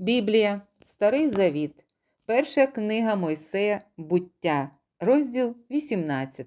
Біблія, Старий Завіт, Перша книга Мойсея Буття, розділ 18.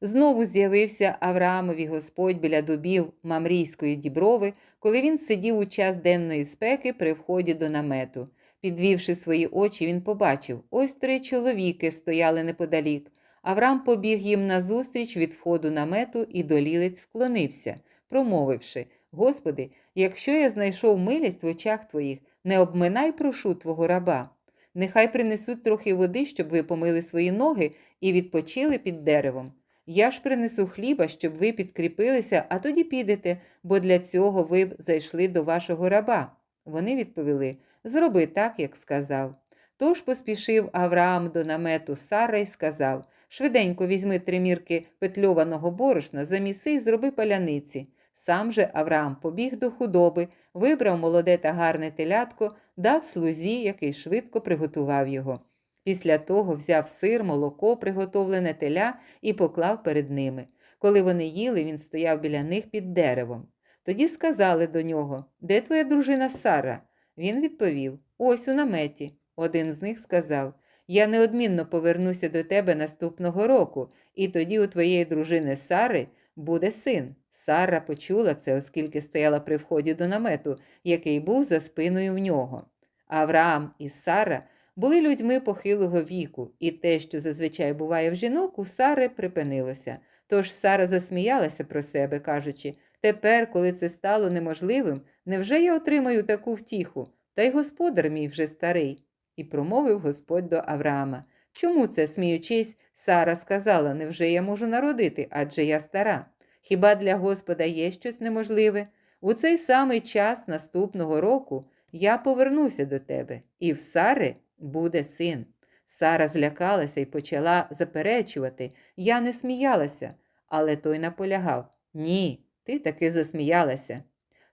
Знову з'явився Авраамові Господь біля дубів Мамрійської діброви, коли він сидів у час денної спеки при вході до намету. Підвівши свої очі, він побачив ось три чоловіки стояли неподалік. Авраам побіг їм назустріч від входу намету, і долілець вклонився, промовивши: Господи, якщо я знайшов милість в очах твоїх, не обминай, прошу твого раба. Нехай принесуть трохи води, щоб ви помили свої ноги і відпочили під деревом. Я ж принесу хліба, щоб ви підкріпилися, а тоді підете, бо для цього ви б зайшли до вашого раба. Вони відповіли Зроби так, як сказав. Тож поспішив Авраам до намету Сара і сказав Швиденько візьми три мірки петльованого борошна, заміси і зроби паляниці. Сам же Авраам побіг до худоби, вибрав молоде та гарне телятко, дав слузі, який швидко приготував його. Після того взяв сир, молоко, приготовлене теля і поклав перед ними. Коли вони їли, він стояв біля них під деревом. Тоді сказали до нього Де твоя дружина Сара? Він відповів Ось у наметі. Один з них сказав Я неодмінно повернуся до тебе наступного року, і тоді у твоєї дружини Сари буде син. Сара почула це, оскільки стояла при вході до намету, який був за спиною в нього. Авраам і Сара були людьми похилого віку, і те, що зазвичай буває в жінок, у Сари припинилося. Тож Сара засміялася про себе, кажучи тепер, коли це стало неможливим, невже я отримаю таку втіху? Та й господар мій вже старий. І промовив Господь до Авраама. Чому це, сміючись, Сара сказала, невже я можу народити, адже я стара? Хіба для Господа є щось неможливе? У цей самий час наступного року я повернуся до тебе, і в Сари буде син. Сара злякалася і почала заперечувати. Я не сміялася, але той наполягав Ні, ти таки засміялася.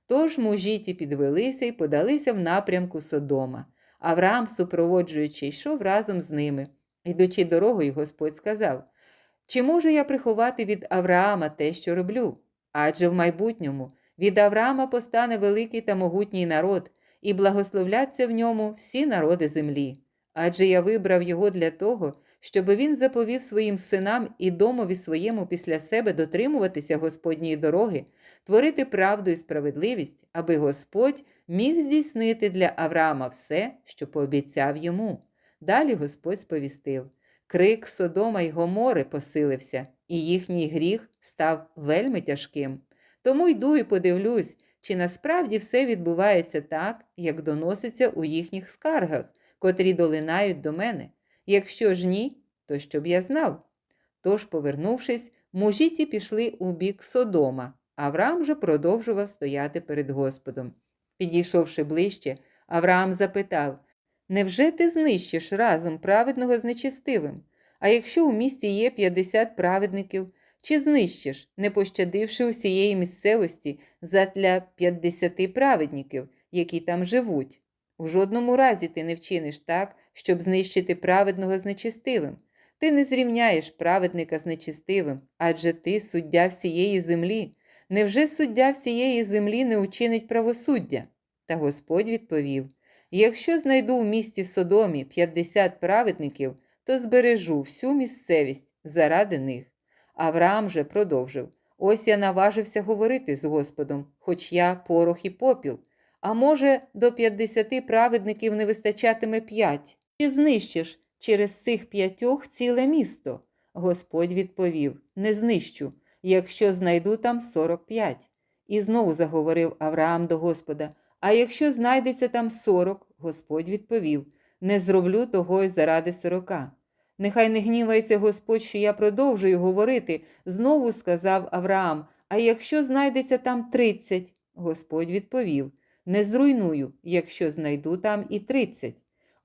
Тож мужі ті підвелися і подалися в напрямку Содома. Авраам, супроводжуючи, йшов разом з ними. Йдучи дорогою, Господь сказав Чи можу я приховати від Авраама те, що роблю? Адже в майбутньому від Авраама постане великий та могутній народ, і благословляться в ньому всі народи землі. Адже я вибрав його для того, щоб він заповів своїм синам і домові своєму після себе дотримуватися Господньої дороги, творити правду і справедливість, аби Господь міг здійснити для Авраама все, що пообіцяв йому. Далі Господь сповістив крик Содома й Гомори посилився, і їхній гріх став вельми тяжким. Тому йду і подивлюсь, чи насправді все відбувається так, як доноситься у їхніх скаргах, котрі долинають до мене. Якщо ж ні, то щоб я знав. Тож, повернувшись, мужі ті пішли у бік Содома, Авраам же продовжував стояти перед Господом. Підійшовши ближче, Авраам запитав Невже ти знищиш разом праведного з нечистивим? А якщо у місті є 50 праведників, чи знищиш, не пощадивши усієї місцевості задля 50 праведників, які там живуть? У жодному разі ти не вчиниш так, щоб знищити праведного з нечистивим. Ти не зрівняєш праведника з нечистивим, адже ти суддя всієї землі. Невже суддя всієї землі не учинить правосуддя? Та Господь відповів: Якщо знайду в місті Содомі 50 праведників, то збережу всю місцевість заради них. Авраам же продовжив: Ось я наважився говорити з Господом, хоч я порох і попіл. А може, до 50 праведників не вистачатиме 5? Ти знищиш через цих п'ятьох ціле місто. Господь відповів Не знищу, якщо знайду там 45. І знову заговорив Авраам до Господа. А якщо знайдеться там 40, Господь відповів Не зроблю того й заради 40. Нехай не гнівається Господь, що я продовжую говорити, знову сказав Авраам. А якщо знайдеться там 30, Господь відповів Не зруйную, якщо знайду там і 30.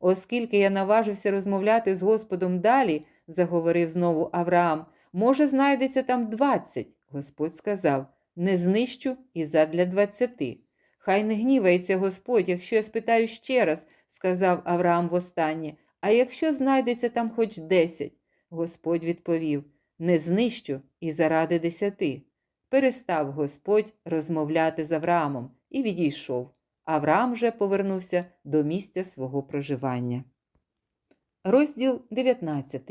Оскільки я наважився розмовляти з Господом далі, заговорив знову Авраам, може, знайдеться там 20. Господь сказав Не знищу і задля 20. Хай не гнівається Господь, якщо я спитаю ще раз, сказав Авраам востаннє, а якщо знайдеться там хоч десять, Господь відповів Не знищу і заради десяти. Перестав Господь розмовляти з Авраамом і відійшов. Авраам вже повернувся до місця свого проживання. Розділ 19.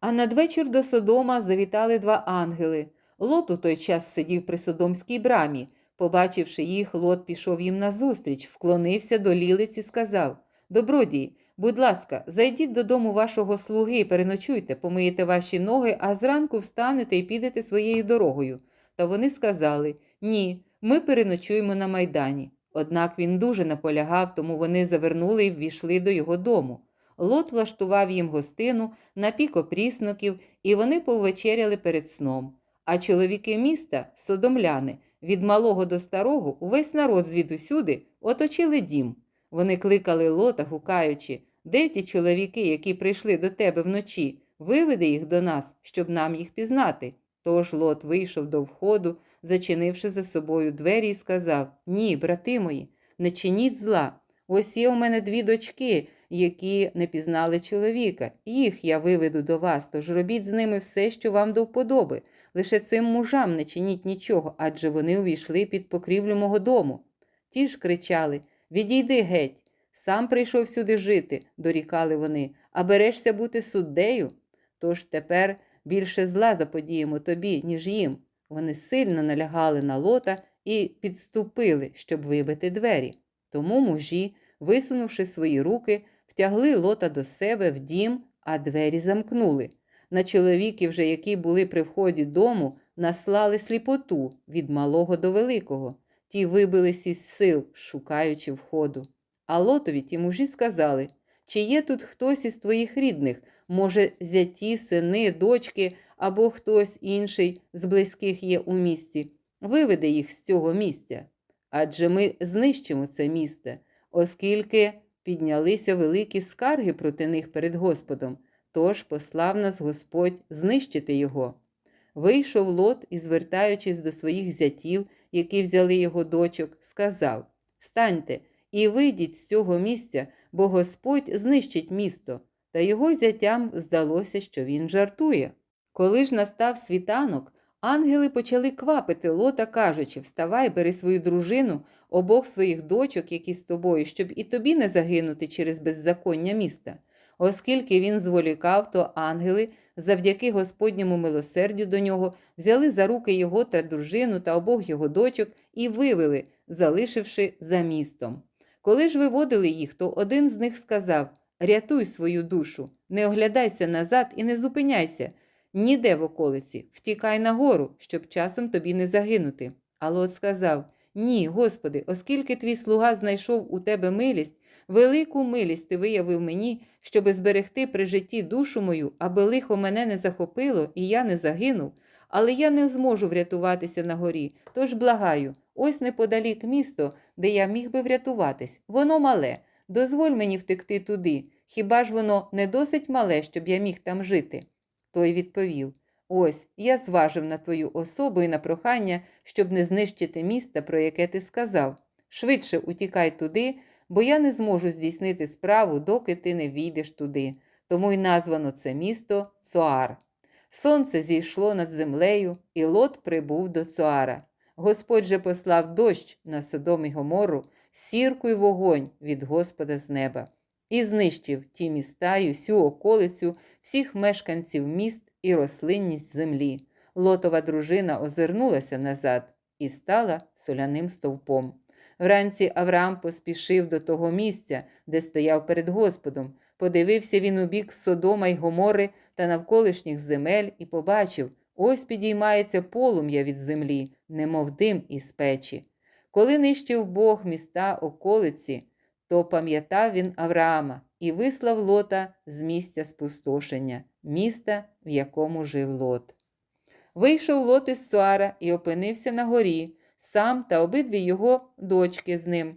А надвечір до Содома завітали два ангели. Лот у той час сидів при Содомській брамі. Побачивши їх, Лот пішов їм назустріч, вклонився до лілиці, сказав Добродій, будь ласка, зайдіть додому вашого слуги, переночуйте, помиєте ваші ноги, а зранку встанете і підете своєю дорогою. Та вони сказали Ні, ми переночуємо на майдані. Однак він дуже наполягав, тому вони завернули і ввійшли до його дому. Лот влаштував їм гостину, напік опрісноків, і вони повечеряли перед сном. А чоловіки міста, содомляни, від малого до старого, увесь народ звідусюди оточили дім. Вони кликали лота, гукаючи Де ті чоловіки, які прийшли до тебе вночі? Виведи їх до нас, щоб нам їх пізнати. Тож лот вийшов до входу, зачинивши за собою двері, і сказав Ні, брати мої, не чиніть зла. Ось є у мене дві дочки, які не пізнали чоловіка. Їх я виведу до вас, тож робіть з ними все, що вам до вподоби. Лише цим мужам не чиніть нічого, адже вони увійшли під покрівлю мого дому. Ті ж кричали Відійди геть. Сам прийшов сюди жити, дорікали вони, а берешся бути суддею. Тож тепер більше зла заподіємо тобі, ніж їм. Вони сильно налягали на лота і підступили, щоб вибити двері. Тому мужі, висунувши свої руки, втягли лота до себе в дім, а двері замкнули. На чоловіків же, які були при вході дому, наслали сліпоту від малого до великого. Ті вибились із сил, шукаючи входу. А лотові ті мужі сказали чи є тут хтось із твоїх рідних, може, зяті, сини, дочки або хтось інший з близьких є у місті, виведе їх з цього місця. Адже ми знищимо це місце, оскільки піднялися великі скарги проти них перед Господом, тож послав нас Господь знищити його. Вийшов лот і, звертаючись до своїх зятів, які взяли його дочок, сказав Встаньте і вийдіть з цього місця, бо Господь знищить місто. Та його зятям здалося, що він жартує. Коли ж настав світанок, ангели почали квапити лота, кажучи Вставай, бери свою дружину, обох своїх дочок, які з тобою, щоб і тобі не загинути через беззаконня міста. Оскільки він зволікав, то ангели, завдяки Господньому милосердю до нього, взяли за руки його та дружину та обох його дочок і вивели, залишивши за містом. Коли ж виводили їх, то один з них сказав Рятуй свою душу, не оглядайся назад і не зупиняйся, ніде в околиці, втікай нагору, щоб часом тобі не загинути. А Лот сказав Ні, Господи, оскільки твій слуга знайшов у тебе милість, велику милість ти виявив мені, щоби зберегти при житті душу мою, аби лихо мене не захопило і я не загинув, але я не зможу врятуватися на горі, тож благаю, ось неподалік місто, де я міг би врятуватись. Воно мале. Дозволь мені втекти туди. Хіба ж воно не досить мале, щоб я міг там жити? Той відповів Ось я зважив на твою особу і на прохання, щоб не знищити міста, про яке ти сказав. Швидше утікай туди, бо я не зможу здійснити справу, доки ти не війдеш туди. Тому й названо це місто Цоар. Сонце зійшло над землею, і лот прибув до Цоара. Господь же послав дощ на Содом і Гомору, сірку й вогонь від Господа з неба, і знищив ті міста й усю околицю, всіх мешканців міст і рослинність землі. Лотова дружина озирнулася назад і стала соляним стовпом. Вранці Авраам поспішив до того місця, де стояв перед Господом. Подивився він у бік Содома й Гомори та навколишніх земель і побачив ось підіймається полум'я від землі, немов дим із печі. Коли нищив Бог міста околиці, то пам'ятав він Авраама і вислав лота з місця спустошення, міста, в якому жив лот. Вийшов лот із Суара і опинився на горі, сам та обидві його дочки з ним.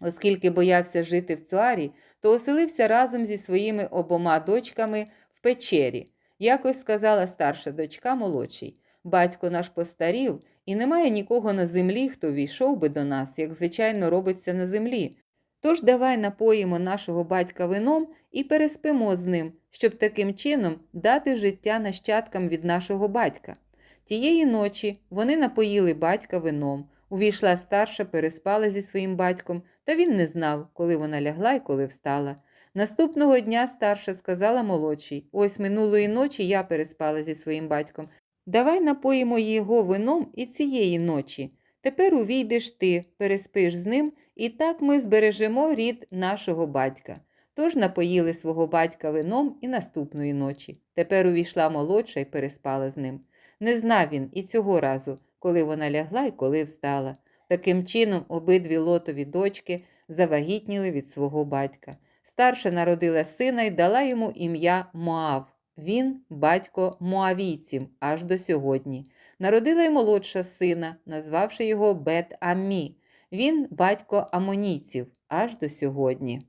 Оскільки боявся жити в Цуарі, то оселився разом зі своїми обома дочками в печері. Якось сказала старша дочка молодшій Батько наш постарів, і немає нікого на землі, хто війшов би до нас, як звичайно робиться на землі. Тож давай напоїмо нашого батька вином і переспимо з ним, щоб таким чином дати життя нащадкам від нашого батька. Тієї ночі вони напоїли батька вином, Увійшла старша, переспала зі своїм батьком, та він не знав, коли вона лягла і коли встала. Наступного дня старша сказала молодшій: Ось минулої ночі я переспала зі своїм батьком. Давай напоїмо його вином і цієї ночі. Тепер увійдеш ти, переспиш з ним, і так ми збережемо рід нашого батька. Тож напоїли свого батька вином і наступної ночі. Тепер увійшла молодша і переспала з ним. Не знав він і цього разу, коли вона лягла і коли встала. Таким чином, обидві лотові дочки завагітніли від свого батька. Старша народила сина і дала йому ім'я Моав. Він батько Моавійців аж до сьогодні. Народила й молодша сина, назвавши його Бет Аммі. Він батько амонійців аж до сьогодні.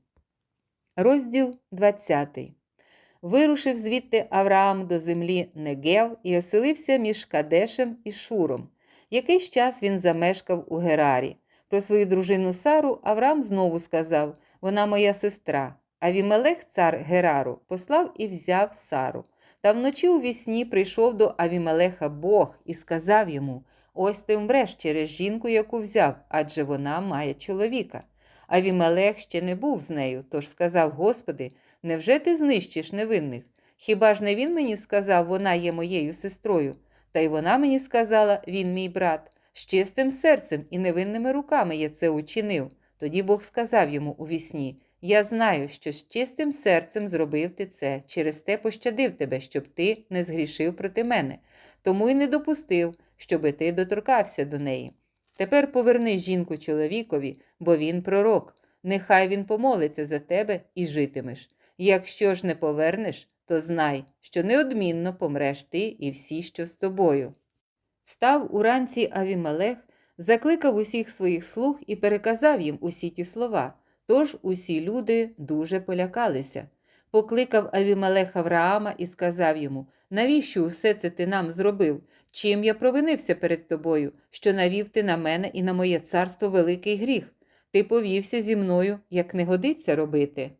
Розділ 20. Вирушив звідти Авраам до землі Негев і оселився між Кадешем і Шуром. Якийсь час він замешкав у Герарі. Про свою дружину Сару Авраам знову сказав: Вона моя сестра. Авімелех, цар Герару, послав і взяв Сару. Та вночі у вісні прийшов до Авімелеха Бог і сказав йому: Ось ти вмреш через жінку, яку взяв, адже вона має чоловіка. Авімелех ще не був з нею, тож сказав: Господи, невже ти знищиш невинних? Хіба ж не він мені сказав, вона є моєю сестрою? Та й вона мені сказала, він мій брат. З чистим серцем і невинними руками я це учинив. Тоді Бог сказав йому у вісні: Я знаю, що з чистим серцем зробив ти це, через те пощадив тебе, щоб ти не згрішив проти мене, тому й не допустив, щоби ти доторкався до неї. Тепер поверни жінку чоловікові, бо він пророк. Нехай він помолиться за тебе і житимеш. Якщо ж не повернеш, то знай, що неодмінно помреш ти і всі, що з тобою. Став уранці Авімелех, закликав усіх своїх слуг і переказав їм усі ті слова. Тож усі люди дуже полякалися. Покликав Авімелех Авраама і сказав йому: Навіщо усе це ти нам зробив? Чим я провинився перед тобою, що навів ти на мене і на моє царство великий гріх? Ти повівся зі мною, як не годиться робити.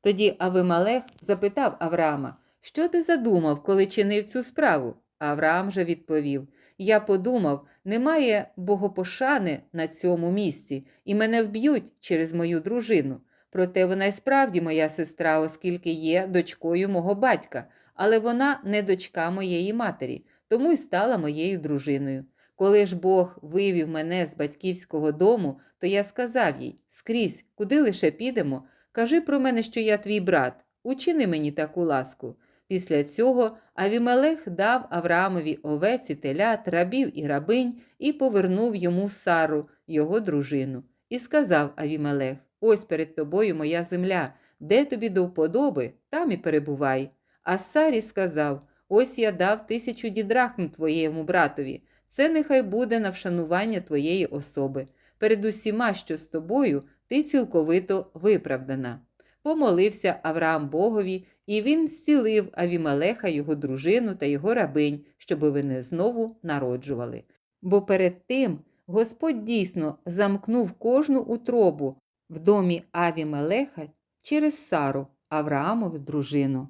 Тоді Авималех запитав Авраама, що ти задумав, коли чинив цю справу? Авраам же відповів: Я подумав, немає богопошани на цьому місці, і мене вб'ють через мою дружину. Проте вона й справді моя сестра, оскільки є дочкою мого батька, але вона не дочка моєї матері, тому й стала моєю дружиною. Коли ж Бог вивів мене з батьківського дому, то я сказав їй скрізь, куди лише підемо, кажи про мене, що я твій брат, учини мені таку ласку. Після цього Авімелех дав Авраамові овець і телят, рабів і рабинь і повернув йому Сару, його дружину, і сказав Авімелех: Ось перед тобою моя земля, де тобі до вподоби, там і перебувай. А Сарі сказав: Ось я дав тисячу дідрахм твоєму братові. Це нехай буде на вшанування твоєї особи. Перед усіма, що з тобою, ти цілковито виправдана. Помолився Авраам Богові, і він зцілив Авімелеха, його дружину та його рабинь, щоби вони знову народжували. Бо перед тим Господь дійсно замкнув кожну утробу в домі Авімелеха через Сару, Авраамову дружину.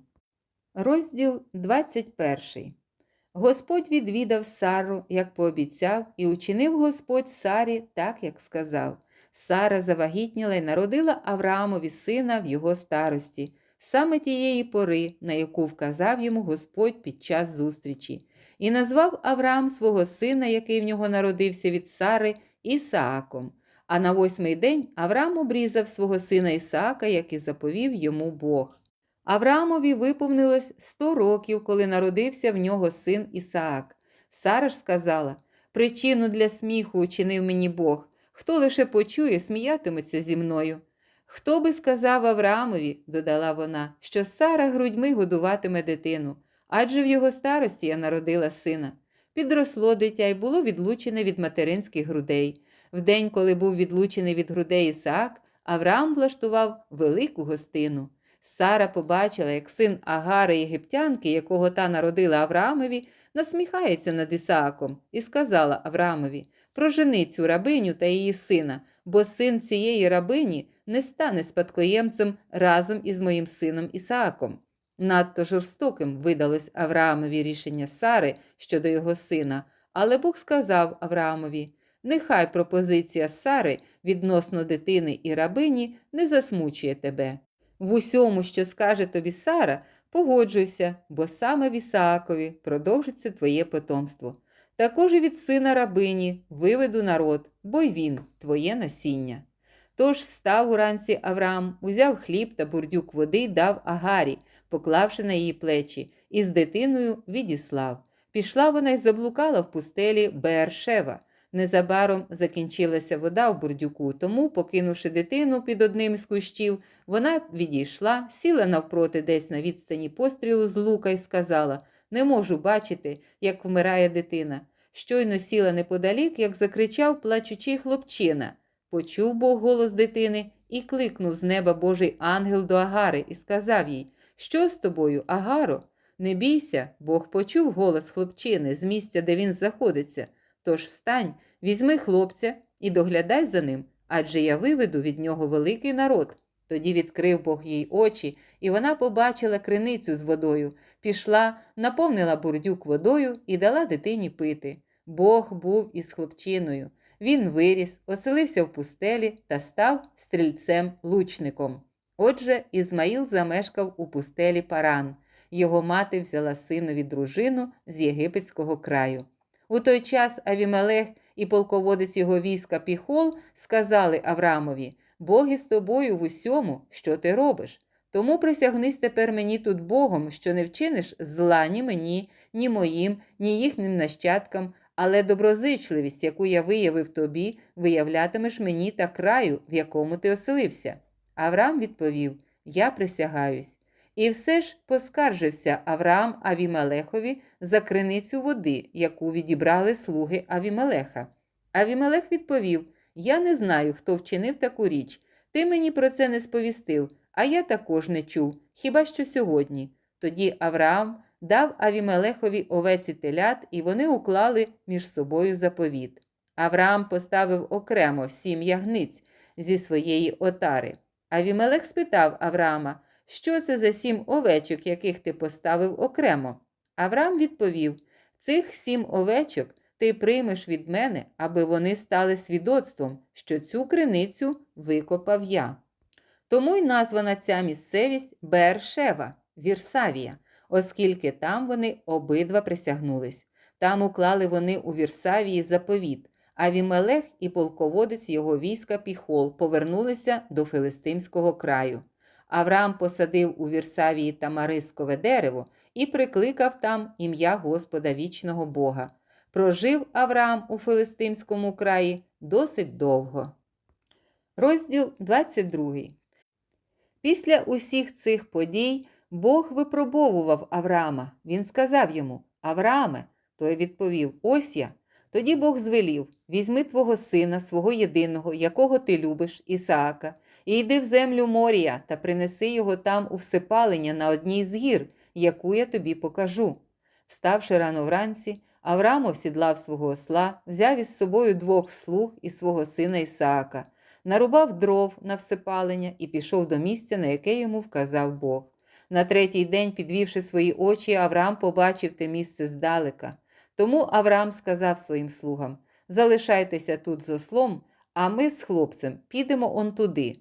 Розділ 21 Господь відвідав Сару, як пообіцяв, і учинив Господь Сарі так, як сказав. Сара завагітніла й народила Авраамові сина в його старості, саме тієї пори, на яку вказав йому Господь під час зустрічі, і назвав Авраам свого сина, який в нього народився від Сари, Ісааком. А на восьмий день Авраам обрізав свого сина Ісаака, як і заповів йому Бог. Авраамові виповнилось сто років, коли народився в нього син Ісаак. Сара ж сказала: Причину для сміху учинив мені Бог. Хто лише почує, сміятиметься зі мною. Хто би сказав Авраамові, додала вона, що Сара грудьми годуватиме дитину, адже в його старості я народила сина. Підросло дитя й було відлучене від материнських грудей. В день, коли був відлучений від грудей Ісаак, Авраам влаштував велику гостину. Сара побачила, як син Агари єгиптянки, якого та народила Авраамові, насміхається над Ісааком, і сказала Авраамові прожени цю рабиню та її сина, бо син цієї рабині не стане спадкоємцем разом із моїм сином Ісааком. Надто жорстоким видалось Авраамові рішення Сари щодо його сина, але Бог сказав Авраамові нехай пропозиція Сари відносно дитини і рабині не засмучує тебе. В усьому, що скаже тобі Сара, погоджуйся, бо саме в Ісаакові продовжиться твоє потомство. Також і від сина рабині виведу народ, бо й він твоє насіння. Тож встав уранці Авраам, узяв хліб та бурдюк води дав Агарі, поклавши на її плечі, і з дитиною відіслав. Пішла вона й заблукала в пустелі Бершева. Незабаром закінчилася вода в бурдюку, тому, покинувши дитину під одним з кущів, вона відійшла, сіла навпроти десь на відстані пострілу з лука і сказала: Не можу бачити, як вмирає дитина. Щойно сіла неподалік, як закричав плачучий хлопчина. Почув Бог голос дитини і кликнув з неба Божий ангел до Агари і сказав їй: Що з тобою, Агаро? Не бійся, Бог почув голос хлопчини з місця, де він знаходиться. Тож встань, візьми хлопця і доглядай за ним, адже я виведу від нього великий народ. Тоді відкрив Бог їй очі, і вона побачила криницю з водою, пішла, наповнила бурдюк водою і дала дитині пити. Бог був із хлопчиною. Він виріс, оселився в пустелі та став стрільцем-лучником. Отже, Ізмаїл замешкав у пустелі Паран. Його мати взяла синові дружину з єгипетського краю. У той час Авімелех і полководець його війська Піхол сказали Авраамові: Бог із тобою в усьому, що ти робиш. Тому присягнись тепер мені тут Богом, що не вчиниш зла ні мені, ні моїм, ні їхнім нащадкам, але доброзичливість, яку я виявив тобі, виявлятимеш мені та краю, в якому ти оселився. Авраам відповів: Я присягаюсь. І все ж поскаржився Авраам Авімелехові за криницю води, яку відібрали слуги Авімелеха. Авімелех відповів: Я не знаю, хто вчинив таку річ. Ти мені про це не сповістив, а я також не чув, хіба що сьогодні. Тоді Авраам дав Авімелехові овеці телят, і вони уклали між собою заповіт. Авраам поставив окремо сім ягниць зі своєї отари. Авімелех спитав Авраама, що це за сім овечок, яких ти поставив окремо? Авраам відповів: Цих сім овечок ти приймеш від мене, аби вони стали свідоцтвом, що цю криницю викопав я. Тому й названа ця місцевість Бершева, Вірсавія, оскільки там вони обидва присягнулись. Там уклали вони у Вірсавії заповіт. Авімелех і полководець його війська Піхол повернулися до Филистимського краю. Авраам посадив у Вірсавії тамарискове дерево і прикликав там ім'я Господа вічного Бога. Прожив Авраам у Филистимському краї досить довго. Розділ 22. Після усіх цих подій Бог випробовував Авраама. Він сказав йому: Аврааме, той відповів: Ось я. Тоді Бог звелів: візьми твого сина, свого єдиного, якого ти любиш, Ісаака, і йди в землю Морія та принеси його там у всепалення на одній з гір, яку я тобі покажу. Вставши рано вранці, Авраам осідлав свого осла, взяв із собою двох слуг і свого сина Ісаака, нарубав дров на всепалення і пішов до місця, на яке йому вказав Бог. На третій день, підвівши свої очі, Авраам побачив те місце здалека. Тому Авраам сказав своїм слугам: Залишайтеся тут з ослом, а ми з хлопцем підемо он туди,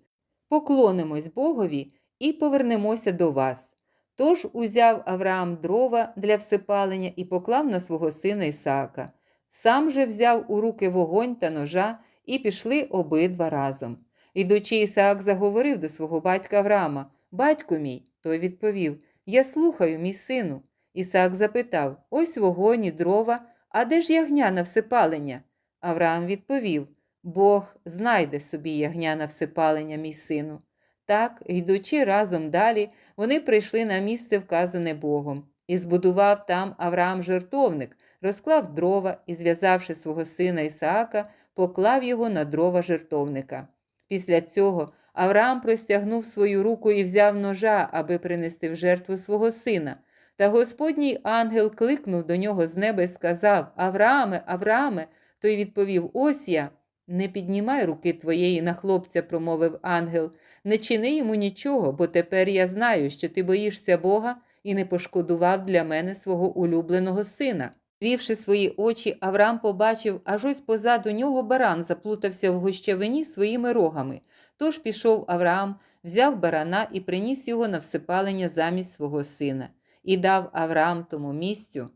поклонимось Богові і повернемося до вас. Тож узяв Авраам дрова для всипалення і поклав на свого сина Ісаака. Сам же взяв у руки вогонь та ножа і пішли обидва разом. Ідучи, Ісаак заговорив до свого батька Авраама Батько мій, той відповів Я слухаю, мій сину. Ісаак запитав Ось вогонь і дрова, а де ж ягня на всипалення? Авраам відповів Бог знайде собі ягня на всипалення, мій сину. Так, йдучи разом далі, вони прийшли на місце, вказане Богом, і збудував там Авраам жертовник, розклав дрова і, зв'язавши свого сина Ісаака, поклав його на дрова жертовника. Після цього Авраам простягнув свою руку і взяв ножа, аби принести в жертву свого сина. Та Господній ангел кликнув до нього з неба і сказав Аврааме, Аврааме, той відповів Ось я. Не піднімай руки твоєї на хлопця, промовив ангел, не чини йому нічого, бо тепер я знаю, що ти боїшся Бога і не пошкодував для мене свого улюбленого сина. Вівши свої очі, Авраам побачив, аж ось позаду нього баран заплутався в гущавині своїми рогами. Тож пішов Авраам, взяв барана і приніс його на всипалення замість свого сина, і дав Авраам тому місцю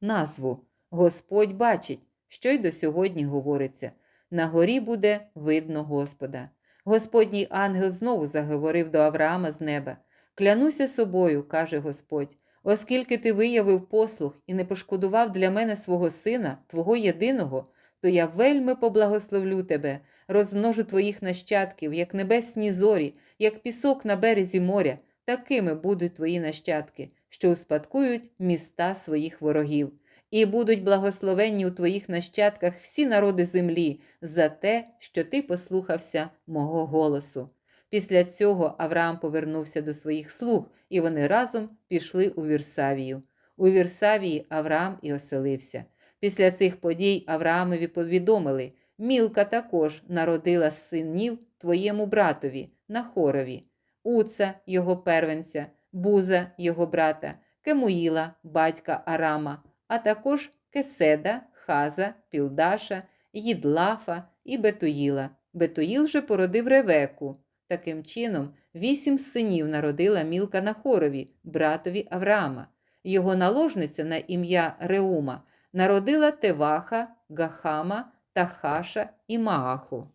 назву Господь бачить, що й до сьогодні говориться. На горі буде видно Господа. Господній ангел знову заговорив до Авраама з неба. Клянуся собою, каже Господь, оскільки ти виявив послух і не пошкодував для мене свого сина, твого єдиного, то я вельми поблагословлю тебе, розмножу твоїх нащадків, як небесні зорі, як пісок на березі моря, такими будуть твої нащадки, що успадкують міста своїх ворогів. І будуть благословенні у твоїх нащадках всі народи землі за те, що ти послухався мого голосу. Після цього Авраам повернувся до своїх слуг, і вони разом пішли у Вірсавію. У Вірсавії Авраам і оселився. Після цих подій Авраамові повідомили: Мілка також народила синів твоєму братові Нахорові, Уца, його первенця, Буза, його брата, Кемуїла, батька Арама, а також Кеседа, Хаза, Пілдаша, Їдлафа і Бетуїла. Бетуїл же породив Ревеку. Таким чином, вісім синів народила Мілка Нахорові, братові Авраама. Його наложниця на ім'я Реума народила Теваха, Гахама, Тахаша і Мааху.